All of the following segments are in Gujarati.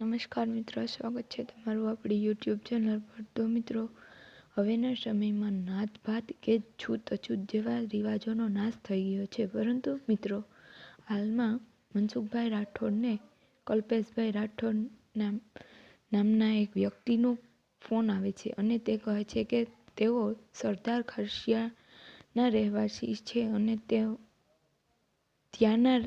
નમસ્કાર મિત્રો, સ્વાગત છે તમારું આપણી યુટ્યુબ ચેનલ પર. તો મિત્રો, હવેના સમયમાં નાત ભાત કે છૂત અછૂત જેવા રિવાજોનો નાશ થઈ ગયો છે. પરંતુ મિત્રો, હાલમાં મનસુખભાઈ રાઠોડને કલ્પેશભાઈ રાઠોડ નામ, નામના એક વ્યક્તિનો ફોન આવે છે અને તે કહે છે કે તેઓ સરદાર ખરસિયાના રહેવાસી છે અને તેઓ ત્યાંના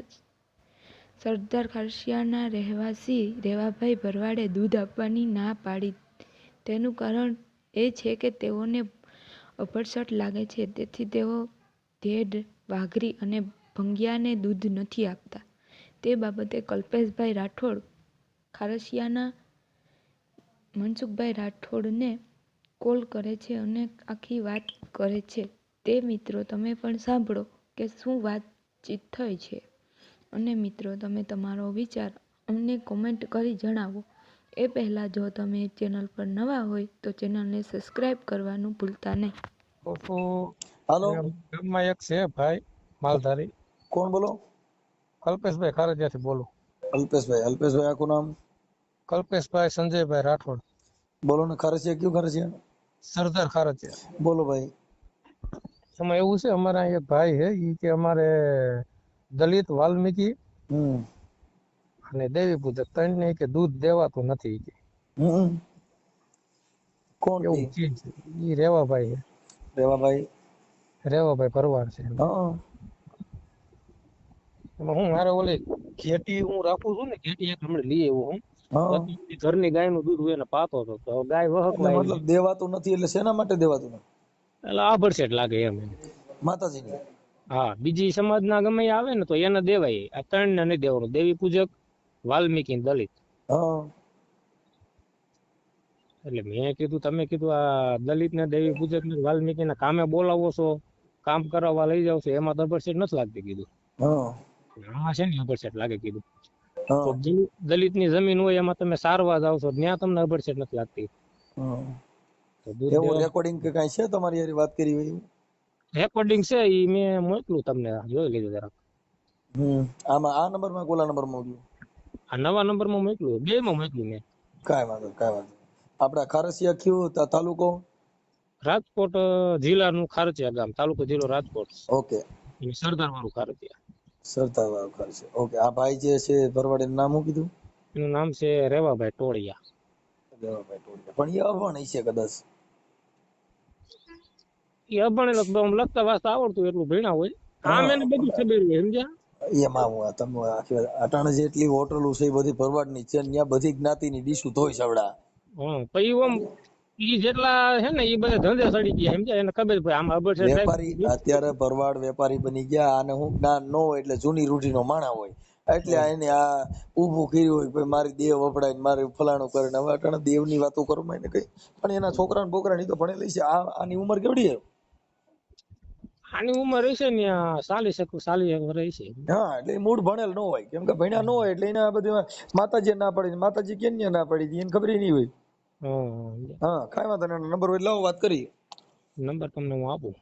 સરદાર ખરસિયાના રહેવાસી રેવાભાઈ ભરવાડે દૂધ આપવાની ના પાડી. તેનું કારણ એ છે કે તેઓને અભડસટ લાગે છે. તેથી તેઓ ધેડ, વાઘરી અને ભંગિયાને દૂધ નથી આપતા. તે બાબતે કલ્પેશભાઈ રાઠોડ ખારસિયાના મનસુખભાઈ રાઠોડને કોલ કરે છે અને આખી વાત કરે છે. તે મિત્રો, તમે પણ સાંભળો કે શું વાતચીત થઈ છે. અને મિત્રો તમે તમારો વિચાર અમને કોમેન્ટ કરી જણાવો. એ પહેલાં જો તમે ચેનલ પર નવા હોય તો ચેનલને સબસ્ક્રાઈબ કરવાનું ભૂલતા નહીં. ઓહો. હાલો. ગામમાં એક છે ભાઈ માલધારી. કોણ બોલો? કલ્પેશભાઈ ખારજિયાથી બોલો. અલ્પેશભાઈ અલ્પેશભાઈ આખું નામ? કલ્પેશભાઈ સંજયભાઈ રાઠોડ. બોલો ને ખારજિયા કયું ખારજિયા? સરદાર ખારજિયા. બોલો ભાઈ. એમાં એવું છે અમારા એક ભાઈ છે એ કે અમારે દલિત વાલ્મીકી અને દેવી પૂજક ત્રણ કે દૂધ દેવાતું નથી કે. કોણ રેવાભાઈ રેવાભાઈ. રેવાભાઈ છે. એમાં હું મારે ઓલી ઘેટી હું રાખું છું ને ઘેટી એક હમણાં લઈ આવ્યો હું. હા પછી ઘરની દૂધ એને પાતો હતો તો ગાય મતલબ દેવાતું નથી એટલે શેના માટે દેવાતું નથી? એટલે આભડસેટ લાગે એમ. માતાજીની. હા બીજી સમાજના ગમે આવે ને તો એને દેવાય. આ ત્રણ ને નહીં દેવાનું. દેવી પૂજક વાલ્મીકી દલિત. એટલે મેં કીધું તમે કીધું આ દલિત ને દેવી પૂજક ને વાલ્મીકી ને કામે બોલાવો છો કામ કરાવવા લઈ જાવ છો એમાં તો અબરસેટ નથી લાગતી કીધું. હા. છે ને અબરસેટ લાગે કીધું. દલિતની જમીન હોય એમાં તમે સારવા જાવ છો ત્યાં તમને અબરસેટ નથી લાગતી. એવું રેકોર્ડિંગ કે કઈ છે તમારી વાત કરી હોય રેકોર્ડિંગ છે ઈ મેં મોકલું તમને. જોઈ લેજો જરાક. હમ આમાં આ નંબરમાં કોલા નંબર મોકલ્યું આ નવા નંબરમાં મોકલું. બે માં મોકલું મેં. કાંઈ વાંધો કાંઈ વાંધો. આપડા ખારસિયા કયું તા- તાલુકો? રાજકોટ જિલ્લા જિલ્લાનું ખારચિયા ગામ. તાલુકો જિલ્લો રાજકોટ. ઓકે. એ સરદાર વાળું ખારચિયા સરદાર વાળું ખારસિયા. ઓકે આ ભાઈ જે છે ભરવાડે નામ શું કીધું? એનું નામ છે રેવાભાઈ ટોળિયા. રેવાભાઈ ટોળિયા. પણ એ અવણ હશે કદાચ. એ અભણે તો આમ લખતા વાંચતા આવડતું એટલું ભણ્યા હોય. આમ એને બધું ખબર હોય સમજ્યા? એમાં હું તમે આખી અટાણે જેટલી હોટલો છે એ બધી ભરવાડની છે ત્યાં બધી જ્ઞાતિની ડીશું ધોઈ સવડા હા પછી આમ ઈ જેટલા છે ને ઈ બધા ધંધે સડી ગયા સમજ્યા? એને ખબર ભાઈ આમ અબર છે વેપારી અત્યારે ભરવાડ વેપારી બની ગયા અને હું જ્ઞાન નો હોય એટલે જૂની રૂઢીનો માણા હોય. એટલે આ એને આ ઊભું કર્યું હોય ભાઈ મારી દેવ વપડાય ને મારે ફલાણું કરે ને હવે અટાણે દેવની વાતો કરો એને કઈ. પણ એના છોકરા ને બોકરા ની તો ભણેલી છે આ આની ઉંમર કેવડી છે? આની ઉંમર હશે ને ચાલી શકું ચાલી વર્ષ છે હા એટલે મૂળ ભણેલ ન હોય. કેમ કે ભણ્યા ન હોય એટલે એને આ બધી માતાજી ના પડી માતાજી કેમ ના પડી? એને ખબર નહીં હોય. હા કાંઈ વાંધો નહીં. નંબર હોય લાવો વાત કરીએ. નંબર તમને હું આપું.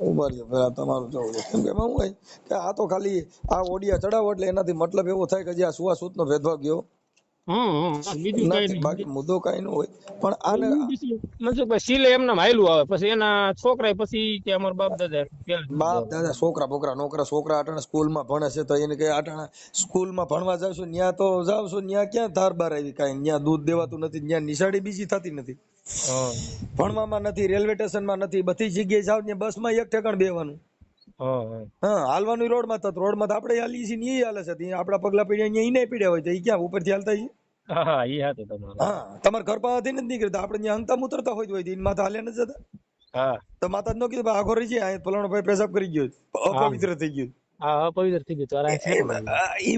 ઊભા રહ્યો પેલા તમારું જવું છે. કેમ કે એમાં હું હોય કે આ તો ખાલી આ ઓડિયા ચડાવો એટલે એનાથી મતલબ એવો થાય કે જે આ સુવાસૂત નો ભેદભાવ ગયો. મુદ્દો કઈ ન હોય. પણ આને મનસુખભાઈ સિલે એમને હાયલું આવે. પછી એના છોકરા પછી કે અમારા બાપ દાદા બાપ દાદા છોકરા બોકરા નોકરા છોકરા અટાણે સ્કૂલમાં ભણે છે તો એને કઈ અટાણે સ્કૂલમાં ભણવા જાવ છો ન્યા તો જાવ છો ન્યા ક્યાં ધાર બાર આવી કાંઈ? ન્યા દૂધ દેવાતું નથી ન્યા નિશાળી બીજી થતી નથી. હા. ભણવામાં નથી રેલવે સ્ટેશનમાં નથી બધી જગ્યાએ જાવ ત્યાં બસમાં એક ઠેકાણ બેવાનું હા હાલવાનું રોડમાં તો રોડમાં તો આપણે હાલીએ છીએ ને ઈ હાલે છે. આપણા પગલા પીડ્યા અહીંયા નહીં પીડ્યા હોય તો ક્યાં ક્યાં ઉપરથી હાલતા છીએ હા હા હતું તમારું. હા તમારા ઘર પાસેથી નથી નીકળતા આપણે ત્યાં હંગતા મુતરતા હોય હોય તો માથા હાલ્યા નથી જતા. હા. તો માતા જ કીધું ભાઈ રહી છે ફલાણો ભાઈ પેશાબ કરી ગયો અપવિત્ર થઈ ગયું હા અપવિત્ર થઈ ગયું તારા છે એમાં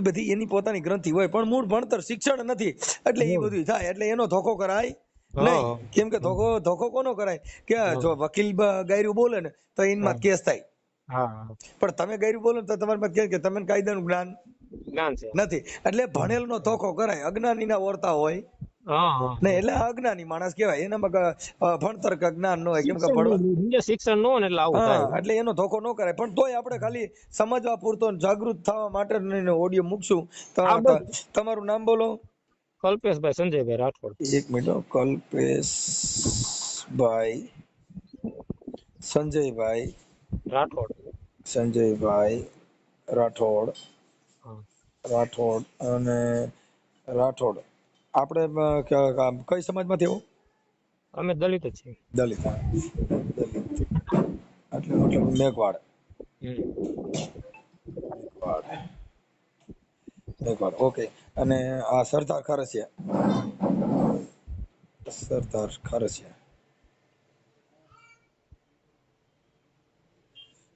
બધી એની પોતાની ગ્રંથિ હોય પણ મૂળ ભણતર શિક્ષણ નથી. એટલે એ બધું થાય એટલે એનો ધોકો કરાય નહીં. કેમ કે ધોકો ધોકો કોનો કરાય? કે જો વકીલ ગાયરું બોલે ને તો એમાં કેસ થાય. પણ તમે ગાયરું બોલો તો તમારી પાસે કે કે તમને કાયદાનું જ્ઞાન જ્ઞાન છે. નથી. એટલે ભણેલ નો ધોકો કરાય અજ્ઞાની ના વર્તા હોય ને એટલે અજ્ઞાની માણસ કહેવાય. એનામાં ભણતર કે જ્ઞાન ન હોય કેમ કે ભણવા શિક્ષણ નો એટલે આવું થાય. એટલે એનો ધોકો ન કરાય. પણ તોય આપણે ખાલી સમજવા પૂરતો જાગૃત થવા માટે ઓડિયો મૂકશું. તમારું નામ બોલો. કલ્પેશભાઈ સંજયભાઈ રાઠોડ. એક મિનિટ. કલ્પેશભાઈ સંજયભાઈ રાઠોડ. સંજયભાઈ રાઠોડ. રાઠોડ અને રાઠોડ. આપણે કઈ સમાજમાંથી આવો અમે દલિત જ છીએ. દલિત હા. દલિત એટલે મતલબ મેઘવાડ મેઘવાડ મેઘવાડ ઓકે. અને આ સરદાર ખરસિયા. સરદાર ખરસિયા.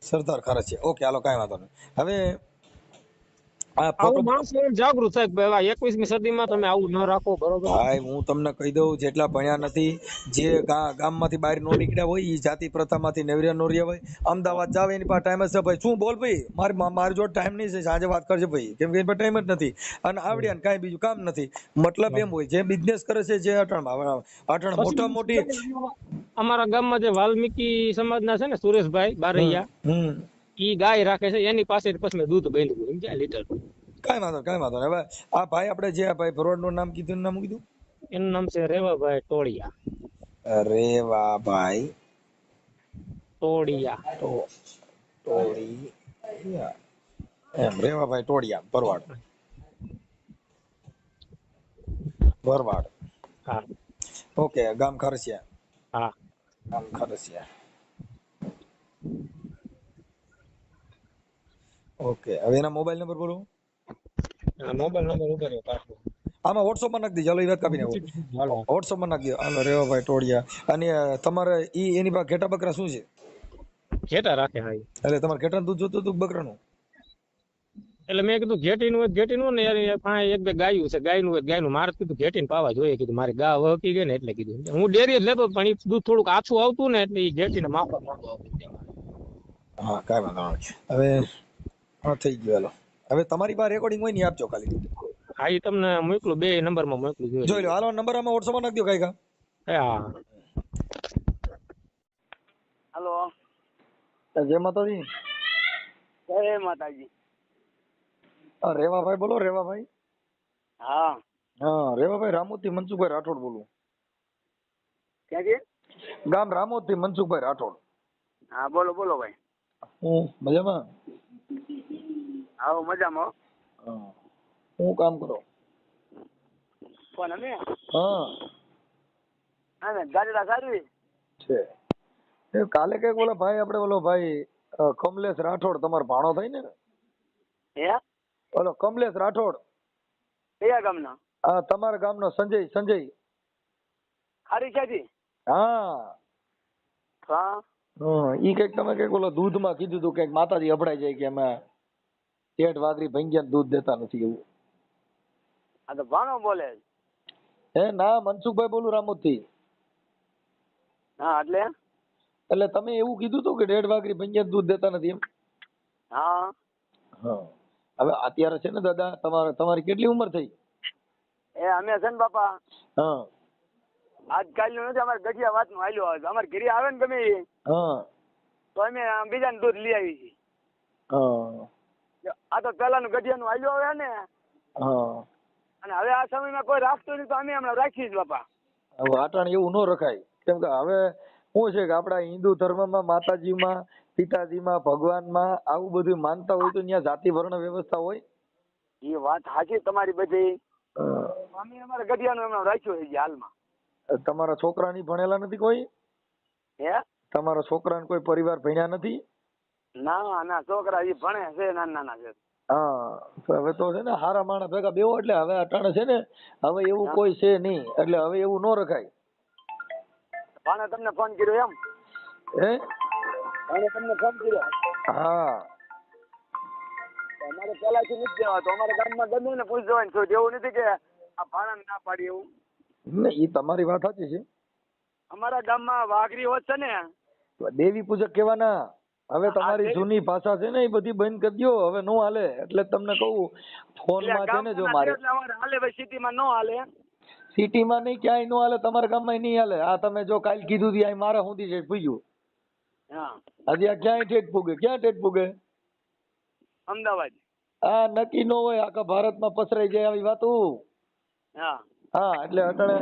સરદાર ખરસિયા ઓકે હાલો કાંઈ વાંધો નહીં. હવે આવું જાગૃત થાય ભાઈ એકવીસમી સદીમાં તમે આવું ન રાખો બરોબર? ભાઈ હું તમને કહી દઉં જેટલા ભણ્યા નથી જે ગામમાંથી બહાર નો નીકળ્યા હોય એ જાતિ પ્રથામાંથી નેવરિયા નો રહ્યા હોય અમદાવાદ જાવ એની પાસે ટાઈમ જ છે. ભાઈ શું બોલ ભાઈ? મારી મારી જોડે ટાઈમ નહીં છે સાંજે વાત કરજે ભાઈ કેમ કે એની પાસે ટાઈમ જ નથી. અને આવડ્યા ને કાંઈ બીજું કામ નથી. મતલબ એમ હોય જે બિઝનેસ કરે છે જે અટણ અટણ મોટા મોટી અમારા ગામમાં જે વાલ્મીકી સમાજના છે ને સુરેશભાઈ બારૈયા ઈ ગાય રાખે છે એની પાસે પછી મેં દૂધ બાંધ્યું સમજ્યા? લીટર. કાંઈ વાંધો કઈ વાંધો. હવે આ ભાઈ આપણે જે આ ભાઈ નું નામ કીધું નામ કીધું? એનું નામ છે રેવાભાઈ ટોળિયા. રેવાભાઈ ટોળિયા. ટોળિયા. એમ રેવાભાઈ ટોળિયા ભરવાડ. ભરવાડ. હા. ઓકે ગામ ખરસિયા. હા. ગામ ખરસિયા. ઓકે હવે એના મોબાઈલ નંબર બોલો. આ મોબાઈલ નંબર ઉપર પાછો. આમાં વોટ્સઅપમાં નાખી દેજો ચાલો એ વાત કાપી નાખો. વોટ્સઅપમાં નાખી દો. હાલો રેવાભાઈ ટોડિયા અને તમારે ઈ એની પાસે ઘેટા બકરા શું છે? ઘેટા રાખે હા એટલે તમારે ઘેટાનું દૂધ જોતું હતું બકરાનું? એટલે મેં કીધું ઘેટીનું હોય ઘેટીનું ને યાર પાંચ એક બે ગાયું છે ગાયનું હોય ગાયનું. મારે કીધું ઘેટીને પાવા જોઈએ કીધું. મારી ગા વહકી ગઈ ને એટલે કીધું. હું ડેરી જ લેતો પણ એ દૂધ થોડુંક આછું આવતું ને એટલે એ ઘેટીને નહોતું આવતું. હા કાંઈ વાંધો હવે હા થઈ ગયું હાલો. હવે તમારી પાસે રેકોર્ડિંગ હોય ને આપજો ખાલી. હા એ તમને મોકલું. બે નંબરમાં મોકલું જોઈ જોઈ લો હાલો નંબર આમાં વોટ્સઅપમાં નાખી દો કાંઈ. કા હા. હલો. જય માતાજી. જય માતાજી. રેવાભાઈ બોલો રેવાભાઈ. હા. હા રેવાભાઈ રામોદથી મનસુખભાઈ રાઠોડ બોલું. ક્યાંથી ગામ રામોદથી મનસુખભાઈ રાઠોડ. હા બોલો બોલો ભાઈ. હું મજામાં? આવો મજામાં હો. હું. કામ કરો? કોણ અમે? હા. હા ગાડીડા સારી છે. એ કાલે કંઈક ઓલા ભાઈ આપણે ઓલો ભાઈ કમલેશ રાઠોડ તમારો ભાણો થઈ ને હે? ઓલો કમલેશ રાઠોડ? કયા ગામના? હા તમારા ગામનો સંજય સંજય. ખારી ક્યાંથી? હા. હા. હા ઈ કંઈક તમે કંઈક ઓલો દૂધમાં કીધું હતું કંઈક માતાજી અભડાઈ જાય કે અમે પેટ વાઘરી ભંગ્યા દૂધ દેતા નથી એવું. આ તો ભાણો બોલે હે ના મનસુખભાઈ બોલું રામોદ હા એટલે? એટલે તમે એવું કીધું હતું કે ડેઢ વાઘરી ભંગ્યા દૂધ દેતા નથી એમ? હા. હા. હવે અત્યારે છે ને દાદા તમારે તમારી કેટલી ઉંમર થઈ? એ અમે છે ને બાપા. હા. આજકાલનું નથી અમારે ગઢિયા વાતનું હાલ્યું આવે અમારે ઘરે આવે ને ગમે હા. તો અમે બીજા દૂધ લઈ આવી છીએ. હા. આ તો પેલાનું ગઢિયાનું હાલ્યું આવે ને. અને હવે આ સમયમાં કોઈ રાખતું નહીં તો અમે હમણાં રાખીએ જ બાપા. હવે આટાણ એવું ન રખાય. કેમ કે હવે શું છે કે આપણા હિન્દુ ધર્મમાં માતાજીમાં પિતાજીમાં ભગવાનમાં આવું બધું માનતા હોય તો ત્યાં જાતિ વર્ણ વ્યવસ્થા હોય. એ વાત સાચી તમારી બધી. અમે અમારા ગઢિયાનું હમણાં રાખ્યું છે હાલમાં. તમારા છોકરાની ભણેલા નથી કોઈ? હે? તમારા છોકરાને કોઈ પરિવાર ભણ્યા નથી? ના ના છોકરા એ ભણે છે નાના નાના છે. હા હવે તો છે ને હારા માણસ ભેગા બેવો એટલે હવે અટાણે છે ને હવે એવું કોઈ છે નહીં એટલે હવે એવું ન રખાય. ભાણે તમને ફોન કર્યો એમ? હે? ભાણે તમને ફોન કર્યો? હા. અમારે પહેલાથી નથી દેવા તો અમારા ગામમાં ગમે ને પૂછ જવાનું છું એવું નથી કે આ ભાણા ના પાડી એવું. ને એ તમારી વાત સાચી છે. અમારા ગામમાં વાઘરી હોત છે ને દેવી પૂજક કેવાના. હવે તમારી જૂની ભાષા છે ને એ બધી બંધ કરી દો હવે નો હાલે. એટલે તમને કહું ફોનમાં છે ને જો મારે. હાલે ભાઈ સિટીમાં નો હાલે. સિટીમાં નહીં ક્યાંય નો હાલે તમારા ગામમાં નહીં હાલે. આ તમે જો કાલ કીધું તી મારા સુધી છે પૂછ્યું. હજી આ ક્યાંય ઠેઠ ફૂગે ક્યાં ઠેઠ ફૂગે અમદાવાદ. આ નક્કી નો હોય આખા ભારતમાં પસરાઈ જાય આવી વાતો. હા. હા એટલે અટાણે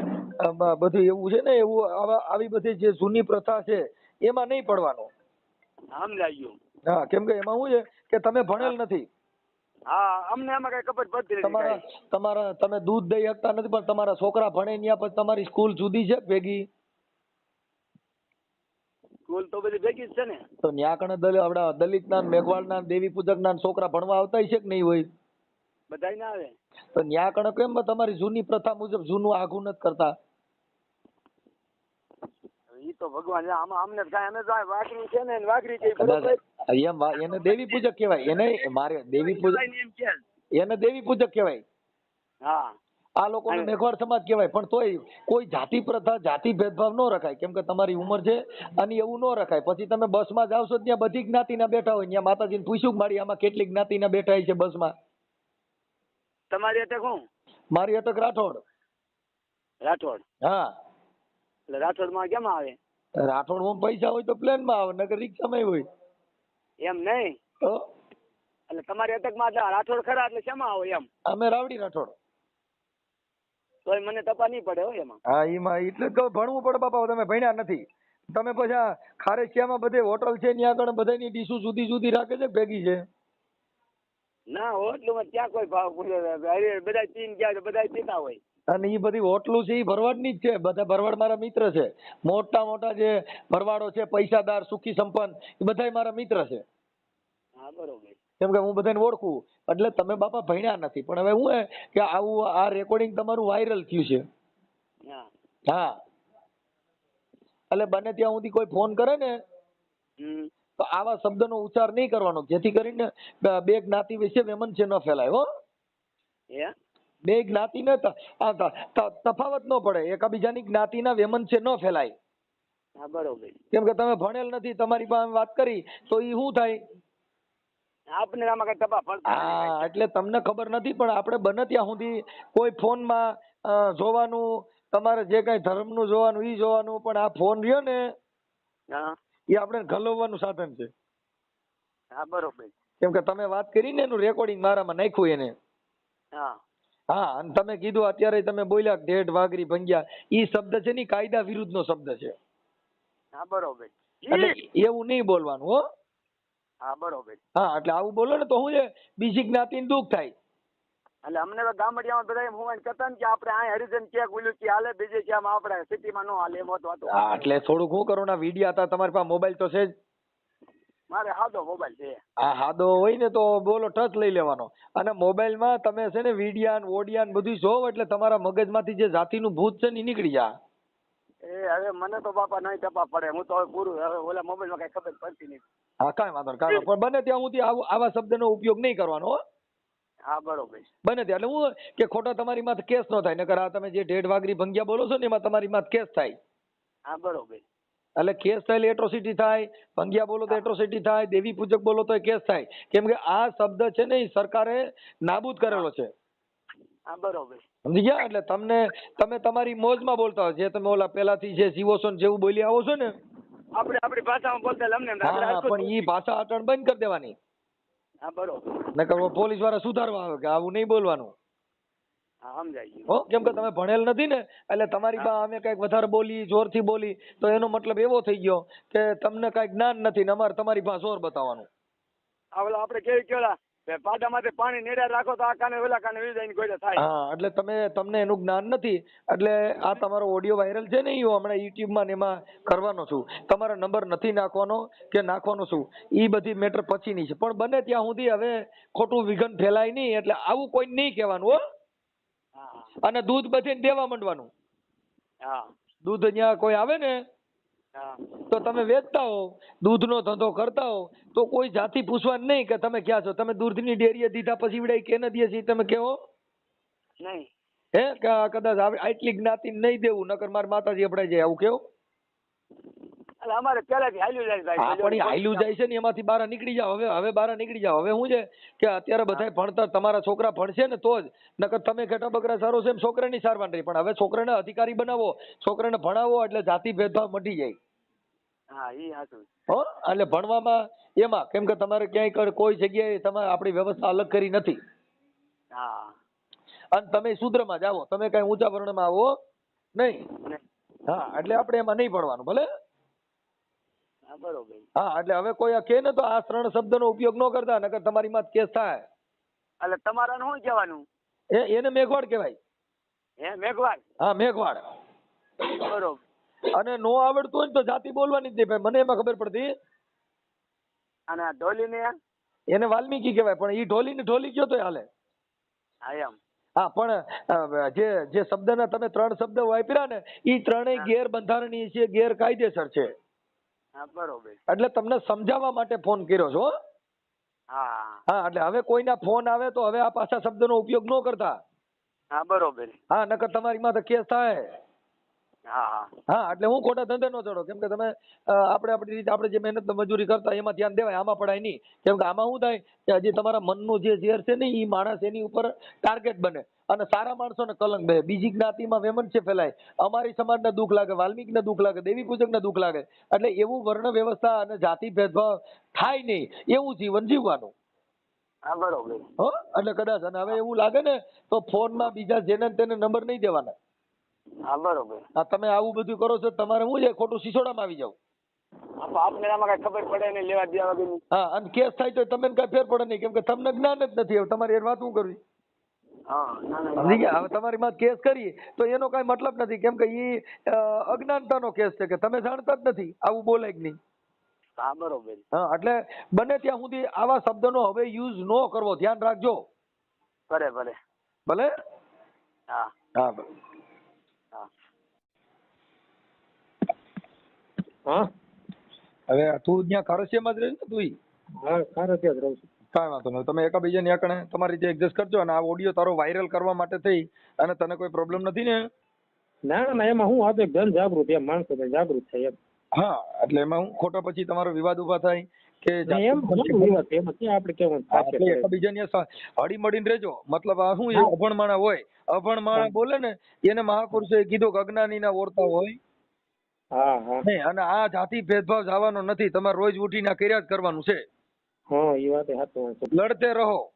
બધું એવું છે ને એવું આવી બધી જે જૂની પ્રથા છે એમાં નહીં પડવાનું. સમજાઈ ગયું હા કેમ કે એમાં શું છે કે તમે ભણેલ નથી. હા અમને એમાં કઈ ખબર પડતી તમારા તમારા તમે દૂધ દઈ શકતા નથી પણ તમારા છોકરા ભણે ત્યાં પછી તમારી સ્કૂલ જુદી છે ભેગી? સ્કૂલ તો બધી ભેગી જ છે ને. તો ન્યા કણે આપડા દલિત ના મેઘવાળ ના દેવી પૂજક ના છોકરા ભણવા આવતા છે કે નહીં હોય? બધાય ના આવે. તો ન્યા કણે કેમ તમારી જૂની પ્રથા મુજબ જૂનું આઘું નથી કરતા? તો ભગવાન આમાં અમને કાંઈ અમે તો વાઘરી છે ને વાઘરી છે એમ એને દેવી પૂજક કહેવાય. એને મારે દેવી પૂજક એને દેવી પૂજક કહેવાય. હા. આ લોકોને મેઘવાળ સમાજ કહેવાય. પણ તોય કોઈ જાતિ પ્રથા જાતિ ભેદભાવ ન રખાય. કેમ કે તમારી ઉંમર છે અને એવું ન રખાય. પછી તમે બસમાં જાવશો ત્યાં બધી જ્ઞાતિના બેઠા હોય. ત્યાં માતાજીને પૂછ્યું મારી આમાં કેટલી જ્ઞાતિના બેઠા છે બસમાં? તમારી અટક હું? મારી અટક રાઠોડ. રાઠોડ? હા. એટલે રાઠોડમાં કેમ આવે? રાઠોડમાં પૈસા હોય તો પ્લેનમાં આવે નકર રિક્ષામાં હોય. એમ નહીં? તો એટલે તમારી અટકમાં રાઠોડ ખરા એટલે શેમાં આવો એમ? અમે રાવડી રાઠોડ. તોય મને તપા નહીં પડે હો એમાં. હા એમાં એટલે તો ભણવું પડે બાપા તમે ભણ્યા નથી. તમે પછી ખારેશિયામાં બધે હોટલ છે ત્યાં આગળ બધાની ડીશુ જુદી જુદી રાખે છે ભેગી છે? ના હોટલું ત્યાં કોઈ ભાવ બધા પીન ગયા બધા પીતા હોય. અને એ બધી હોટલું છે એ ભરવાડની જ છે. બધા ભરવાડ મારા મિત્ર છે. મોટા મોટા જે ભરવાડો છે પૈસાદાર સુખી સંપન્ન એ બધાય મારા મિત્ર છે. કેમ કે હું બધાને ઓળખું. એટલે તમે બાપા ભણ્યા નથી. પણ હવે હું કે આવું આ રેકોર્ડિંગ તમારું વાયરલ થયું છે. હા. હા. એટલે બને ત્યાં સુધી કોઈ ફોન કરે ને તો આવા શબ્દનો ઉચ્ચાર નહીં કરવાનો. જેથી કરીને બે જ્ઞાતિ વિશે વેમન છે ન ફેલાય હો. હે? બે જ્ઞાતિ ને ત- આ ત- ત- તફાવત ન પડે. એકાબીજાની જ્ઞાતિના વેમન છે ન ફેલાય. કેમ કે તમે ભણેલ નથી તમારી પાસે વાત કરી તો ઈ શું થાય? આપને આમાં કઈ તપા હા એટલે તમને ખબર નથી પણ આપણે બને ત્યાં સુધી કોઈ ફોનમાં જોવાનું તમારે જે કઈ ધર્મનું જોવાનું ઈ જોવાનું પણ આ ફોન રહ્યો ને હા. એ આપણે ઘલવવાનું સાધન છે. હા બરોબર. કેમ કે તમે વાત કરી ને એનું રેકોર્ડિંગ મારામાં નાખ્યું એને. હા. હા અને તમે કીધું અત્યારે તમે બોલ્યા ઢેઢ વાગરી ભંગ્યા. ઈ શબ્દ છે ને કાયદા કાયદા વિરુદ્ધનો શબ્દ છે. હા બરોબર. એટલે એવું નહીં બોલવાનું હો. હા બરોબર. હા એટલે આવું બોલો ને તો શું છે બીજી જ્ઞાતિને દુઃખ થાય. એટલે અમને તો ગામડિયામાં બધા એમ હોવાનું કહેતા ને કે આપણે આ હરિજન કે ગુલ્યું કે હાલે બીજે કે આમ આપણે સિટીમાં નો હાલે એમ હતું હા એટલે થોડુંક હું કરો ના વિડીયા હતા તમારી પાસે મોબાઈલ તો છે જ. મારે સાદો મોબાઈલ છે. આ હાદો હોય ને તો બોલો ટચ લઈ લેવાનો. અને મોબાઈલમાં તમે છે ને વિડિયા ને ઓડિયા બધું જોવો એટલે તમારા મગજમાંથી જે જાતિનું ભૂત છે ને નીકળી જા એ હવે મને તો બાપા નહીં ટપા પડે. હું તો હવે પૂરું હવે ઓલા મોબાઈલમાં કઈ ખબર પડતી નહીં. હા કાંઈ વાંધો નહીં કાંઈ પણ બને ત્યાં હું ત્યાં આવા શબ્દનો ઉપયોગ નહીં કરવાનો હા. બરોબર. બને ત્યાં. એટલે હું કે ખોટા તમારી માથે કેસ ન થાય. નકર આ તમે જે ઢેઢ વાગરી ભંગ્યા બોલો છો ને એમાં તમારી માથે કેસ થાય. હા બરોબર. એટલે કેસ થાય એટલે એટ્રોસિટી થાય ભંગ્યા બોલો તો એટ્રોસિટી થાય દેવી પૂજક બોલો તો કેસ થાય. કેમ કે આ શબ્દ છે ને એ સરકારે નાબૂદ કરેલો છે. બરોબર. સમજી ગયા? એટલે તમને તમે તમારી મોજમાં બોલતા હોય જે તમે ઓલા પેલાથી જે જીવો છો ને જેવું બોલી આવો છો ને. આપણે આપણી ભાષામાં બોલતા અમને પણ ઈ ભાષા અટણ બંધ કરી દેવાની. હા બરોબર. નકર પોલીસવાળા સુધારવા આવે કે આવું નહીં બોલવાનું. હા કેમ કે તમે ભણેલ નથી ને એટલે તમારી બા અમે કંઈક વધારે બોલી જોરથી બોલી તો એનો મતલબ એવો થઈ ગયો કે તમને કઈ જ્ઞાન નથી ને અમારે તમારી પાસે જોર બતાવવાનું. આ આપણે કેવી કેળા કે પાણી નીડા રાખો તો આ કાને ઓલા કાને વી જઈને થાય. હા એટલે તમે તમને એનું જ્ઞાન નથી એટલે આ તમારો ઓડિયો વાયરલ છે ને એ હમણાં યુટ્યુબમાં ને એમાં કરવાનો છું. તમારો નંબર નથી નાખવાનો કે નાખવાનો છું એ બધી મેટર પછીની છે. પણ બને ત્યાં સુધી હવે ખોટું વિઘન ફેલાય નહીં એટલે આવું કોઈ નહીં કહેવાનું હો હા. અને દૂધ બધીને દેવા માંડવાનું. હા. દૂધ અહીંયા કોઈ આવે ને તો તમે વેચતા હો દૂધનો ધંધો કરતા હો તો કોઈ જાતિ પૂછવા નહીં કે તમે ક્યાં છો. તમે દૂધની ડેરીએ દીધા પછી વડાઈ કે ન દે છે તમે કેવો નહીં. હે? કે કદાચ આટલી જ્ઞાતિ નહીં દેવું નકર મારા માતાજી અપડાઈ જાય આવું કેવું એટલે અમારે પહેલાથી હાલ્યું જાય ભાઈ હા પણ એ હાયલું જાય છે ને એમાંથી બહાર નીકળી જાવ હવે હવે બહાર નીકળી જાવ હવે શું છે કે અત્યારે બધાય ભણતર તમારા છોકરા ભણશે ને તો જ. નકર તમે ઘેટા બકરા સારો છે એમ છોકરાની સારવાર રહી પણ હવે છોકરાને અધિકારી બનાવો છોકરાને ભણાવો એટલે જાતિ ભેદભાવ મટી જાય. હા એ હાચું. હો એટલે ભણવામાં એમાં કેમ કે તમારે ક્યાંય કોઈ જગ્યાએ તમારે આપણી વ્યવસ્થા અલગ કરી નથી. હા. અને તમે શુદ્રમાં જાવો તમે કઈ ઊંચા વર્ણમાં આવો નહીં. હા એટલે આપણે એમાં નહીં ભણવાનું ભલે. હા બરોબર. હા એટલે હવે કોઈ કે ને તો આ ત્રણ શબ્દનો ઉપયોગ ન કરતા નકર તમારી માં કેસ થાય. એટલે તમારાને શું કહેવાનું? એ એને મેઘવાડ કહેવાય. હે મેઘવાડ હા મેઘવાડ બરોબર. અને નો આવડતું હોય ને તો જાતિ બોલવાની જ નહીં ભાઈ મને એમાં ખબર પડતી. અને આ ઢોલીને? એને વાલ્મીકી કહેવાય પણ એ ઢોલી ને ઢોલી કયો તો હાલે. હા એમ. હા પણ જે જે શબ્દના તમે ત્રણ શબ્દ વાપર્યા ને એ ત્રણેય ગેરબંધારણીય છે ગેરકાયદેસર છે. હા બરોબર. એટલે તમને સમજાવવા માટે ફોન કર્યો છો હો. હા. હા એટલે હવે કોઈના ફોન આવે તો હવે આ પાછા શબ્દનો ઉપયોગ ન કરતા. હા બરોબર. હા નકર તમારી માં કેસ થાય. હા એટલે હું ખોટા ધંધે નો ચડો. કેમ કે તમે આપણે આપણી રીતે આપણે જે મહેનત મજૂરી કરતા એમાં ધ્યાન દેવાય આમાં પડાય નહીં. કેમ કે આમાં શું થાય કે હજી તમારા મનનું જે ઝેર છે ને એ માણસ એની ઉપર ટાર્ગેટ બને. અને સારા માણસોને કલંક બે. બીજી જ્ઞાતિમાં વેમન છે ફેલાય. અમારી સમાજને દુઃખ લાગે વાલ્મીકને દુઃખ લાગે દેવી પૂજકને દુઃખ લાગે. એટલે એવું વર્ણ વ્યવસ્થા અને જાતિ ભેદભાવ થાય નહીં. એવું જીવન જીવવાનું. બરોબર. હો? એટલે કદાચ અને હવે એવું લાગે ને તો ફોનમાં બીજા જેને તેને નંબર નહીં દેવાના. હા બરોબર. આ તમે આવું બધું કરો છો તમારે હું છે ખોટું સિસોડામાં આવી જાવ હા તો કઈ ખબર પડે નહીં લેવા દેવા વગરની? હા અને કેસ થાય તો તમને કઈ ફેર પડે નહીં કેમ કે તમને જ્ઞાન જ નથી. હવે તમારી એ વાત હું કરવી હા ના ના સમજી ગયા? હવે તમારી માં કેસ કરીએ તો એનો કઈ મતલબ નથી. કેમ કે ઈ અજ્ઞાનતાનો કેસ છે કે તમે જાણતા જ નથી આવું બોલાય કે નહીં. હા બરોબર. હા એટલે બને ત્યાં સુધી આવા શબ્દનો હવે યુઝ નો કરવો. ધ્યાન રાખજો. ભલે ભલે. ભલે? હા. હા ભલે હા હા. હવે તું ત્યાં ખરસિયામાં જ રહે ને તું હા ખારા જ રહું છું. કાંઈ વાંધો નહીં. તમે એકાબીજાની આકણે તમારી રીતે એડજસ્ટ કરજો અને આ ઓડિયો તારો વાયરલ કરવા માટે થઈ અને તને કોઈ પ્રોબ્લેમ નથી ને? ના ના એમાં હું આ તો એક જન જાગૃત એમ માણસો જાગૃત થાય એમ. હા એટલે એમાં હું ખોટા પછી તમારો વિવાદ ઊભા થાય કે ના, એમ વિવાદ એમ આપણે કેવું એટલે એકબીજાની હળી મળીને રહેજો. મતલબ આ શું એ અભણ માણા હોય. અભણ માણા બોલે ને એને મહાપુરુષે કીધું કે અજ્ઞાનીના ઓરતા હોય. અને આ જાતિ ભેદભાવ જવાનો નથી. તમારે રોજ ઉઠીને કર્યા જ કરવાનું છે. લડતે રહો.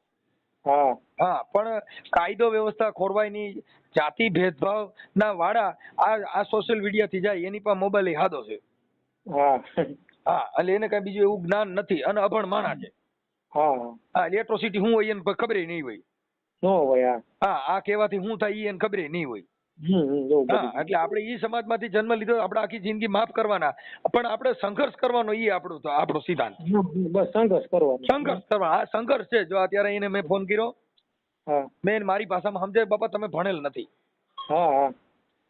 હા. હા પણ કાયદો વ્યવસ્થા ખોરવાયની જાતિ ભેદભાવ ના વાળા આ આ સોશિયલ મીડિયા થી જાય એની પાસે મોબાઈલ હાદો છે. હા. હા એટલે એને કઈ બીજું એવું જ્ઞાન નથી અને અભણ માણા છે. હા. ઇલેક્ટ્રોસિટી એટ્રોસિટી શું હોય એને ખબર નહીં હોય. હા હા આ કહેવાથી શું થાય એને ખબર નહીં હોય. હા એટલે આપણે એ સમાજમાંથી જન્મ લીધો આપણે આખી જિંદગી માફ કરવાના. પણ આપણે સંઘર્ષ કરવાનો એ આપણો આપણો સિદ્ધાંત. બસ સંઘર્ષ કરવાનો. સંઘર્ષ કરવા આ સંઘર્ષ છે. જો અત્યારે એને મેં ફોન કર્યો મેં મારી ભાષામાં સમજાય બાપા તમે ભણેલ નથી.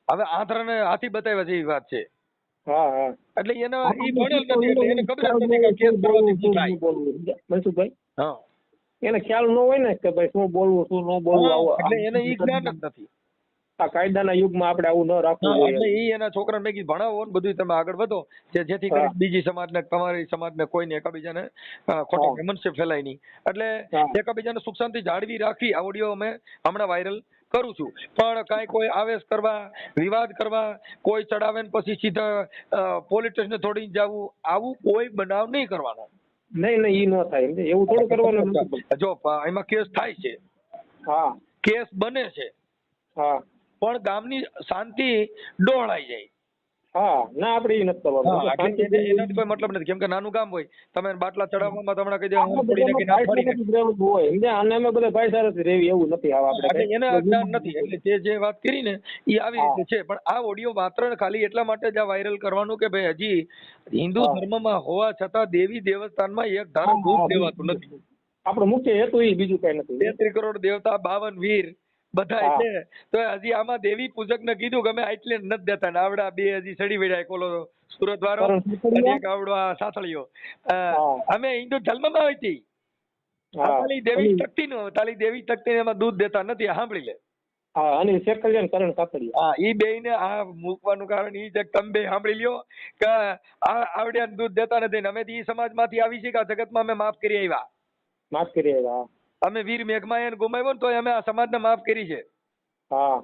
હવે આંધળાને હાથી બતાવ્યા એ વાત છે. એટલે એને એ ભણેલ નથી એટલે એને ખબર નથી કે કેસ કરવાથી શું થાય. મનસુખભાઈ હા. એને ખ્યાલ ન હોય ને કે ભાઈ શું બોલવું શું ન બોલવું એટલે એને એ જ્ઞાન જ નથી. આ કાયદાના યુગમાં આપણે આવું ન રાખવું જોઈએ. ઈ એના છોકરાને મેં ભણાવો ને બધું તમે આગળ વધો. કે જેથી કરી બીજી સમાજને તમારી સમાજને કોઈને એકબીજાને ખોટો ખોટા ફેલાય નહીં. એટલે. એકબીજાને સુખ શાંતિ જાળવી રાખી આ ઓડિયો અમે હમણાં વાયરલ કરું છું. પણ કાંઈ કોઈ આવેશ કરવા વિવાદ કરવા કોઈ ચડાવે ને પછી સીધા પોલીસ સ્ટેશને થોડી જવું આવું કોઈ બનાવ નહીં કરવાનો. નહીં નહીં ઈ ન થાય. એવું થોડું કરવાનું જો એમાં કેસ થાય છે. હા. કેસ બને છે. હા. પણ ગામની શાંતિ ડોળાઈ જાય. હા ના આપણે ઈ નથી કરવાનું. એટલે એનાથી કોઈ મતલબ નથી. કેમ કે નાનું ગામ હોય તમે બાટલા ચડાવવામાં તમને કહી દે હું પડી નાખી ના પડી હોય. સમજે? આને અમે બધા ભાઈચારાથી રહેવી એવું નથી આવા આપણે એને જ્ઞાન નથી. એટલે જે જે વાત કરી ને એ આવી રીતે છે. પણ આ ઓડિયો માત્ર ખાલી એટલા માટે જ આ વાયરલ કરવાનું કે ભાઈ હજી હિન્દુ. ધર્મમાં હોવા છતાં દેવી દેવસ્થાનમાં એક ધારો દૂધ દેવાતું નથી. આપણો મુખ્ય હેતુ એ બીજું કઈ નથી. તેત્રી કરોડ દેવતા બાવન વીર બધા. છે તો હજી આમાં દેવી પૂજક ને કીધું કે અમે આટલે નથી દેતા. ને આવડા બે હજી સડી વેડાય કોલો સુરત વાળો અને એક આવડો આ અમે હિન્દુ ધર્મમાં આવી હતી તાલી દેવી શક્તિ નું તાલી દેવી શક્તિ એમાં દૂધ દેતા નથી સાંભળી લે. હા અને શેકલિયા કરણ કાપડિયા હા ઈ બે ને આ મૂકવાનું કારણ ઈ છે તમે બે સાંભળી લ્યો કે આ આવડ્યા દૂધ દેતા નથી અમે એ ઈ સમાજમાંથી આવી છીએ કે જગતમાં અમે માફ કરી આવ્યા માફ કરી આવ્યા. અમે વીર મેઘમાયાને ગુમાવ્યો ને તોય અમે આ સમાજને માફ કરી છે. હા.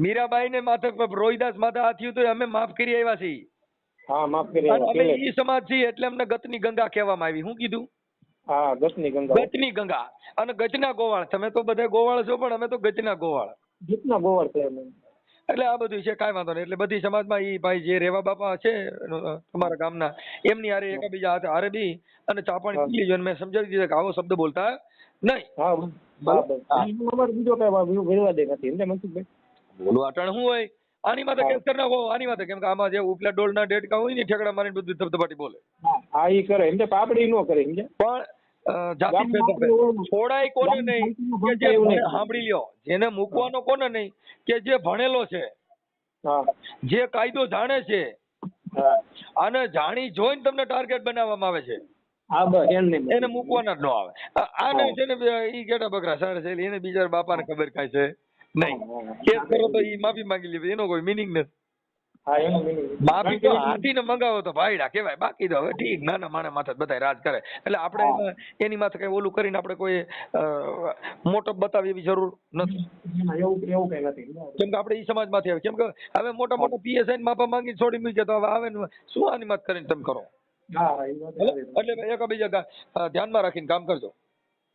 મીરાબાઈ ને માથે રોહિદાસ માથે આ તો અમે માફ કરી આવ્યા છીએ. હા માફ કરી અમે ઈ સમાજ છીએ એટલે અમને ગતની ગંગા કહેવામાં આવી. હું કીધું? હા ગતની ગંગા. અને ગચના ગોવાળ. તમે તો બધા ગોવાળ છો પણ અમે તો ગજના ગોવાળ. છે એમ. એટલે આ બધું છે કાંઈ વાંધો નહીં. એટલે બધી સમાજમાં એ ભાઈ જે રેવા બાપા છે તમારા ગામના એમની હારે એકબીજા હાથે હારે બી અને ચા પાણી પી લેજો મેં સમજાવી દીધું કે આવો શબ્દ બોલતા નહીં. હા બરાબર. અમારે બીજો કઈ વિવાદ નથી સમજ્યા મનસુખભાઈ? બોલું અટાણ શું હોય? આની માથે કેસ કરી નાખો આની માથે. કેમ કે આમાં જે ઉપલા ડોલના ડેટકા હોય ને ઠેકડા મારીને બધું ધબધબાટી બોલે. હા ઈ કરે એમ પાપડી નો કરે એમ પણ જાતિ છોડાય કોને નહીં કે જે નહીં. સાંભળી લ્યો જેને મૂકવાનો કોને નહીં કે જે ભણેલો છે. જે કાયદો જાણે છે. અને જાણી જોઈને તમને ટાર્ગેટ બનાવવામાં આવે છે. નહીં. એને મૂકવાના જ ન આવે. આ- આને છે ને ઈ કેટા બકરા સારા છે એને બીજા બાપાને ખબર કાંઈ છે? નહીં. કેસ કરો તો ઈ માફી માંગી લેવી એનો કોઈ મિનિંગ નથી. માફી તો હાથીને મંગાવો તો ભાઈડા કેવાય બાકી તો હવે ઠીક નાના માણા માથે બધા રાજ કરે. એટલે આપણે એની માથે કઈ ઓલું કરીને આપણે કોઈ મોટો બતાવી એવી જરૂર નથી. એવું એવું કઈ નથી. કેમ કે આપણે ઈ સમાજમાંથી આવે કેમ કે હવે મોટા મોટા પીએસઆઈ માપા માંગી છોડી મૂકી તો હવે આવે ને શું આની માથે કરીને તમે કરો? વાત. એટલે એકબીજા ધ્યાનમાં રાખીને કામ કરજો.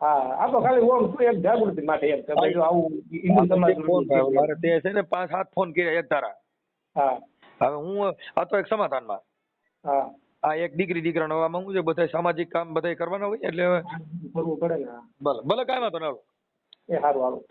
હા આ તો ખાલી ઓમ એક જાગૃતિ માટે એમ કે આવું મારે તે છે ને પાંચ સાત ફોન કર્યા એક ધારા. હા. હવે હું આ તો એક સમાધાનમાં. હા. આ એક દીકરી દીકરાનો આમાં માંગુ છે બધા સામાજિક કામ બધા કરવાના હોય એટલે હવે કરવું પડે ને ભલે ભલે કાંઈ વાંધો ના એ સારું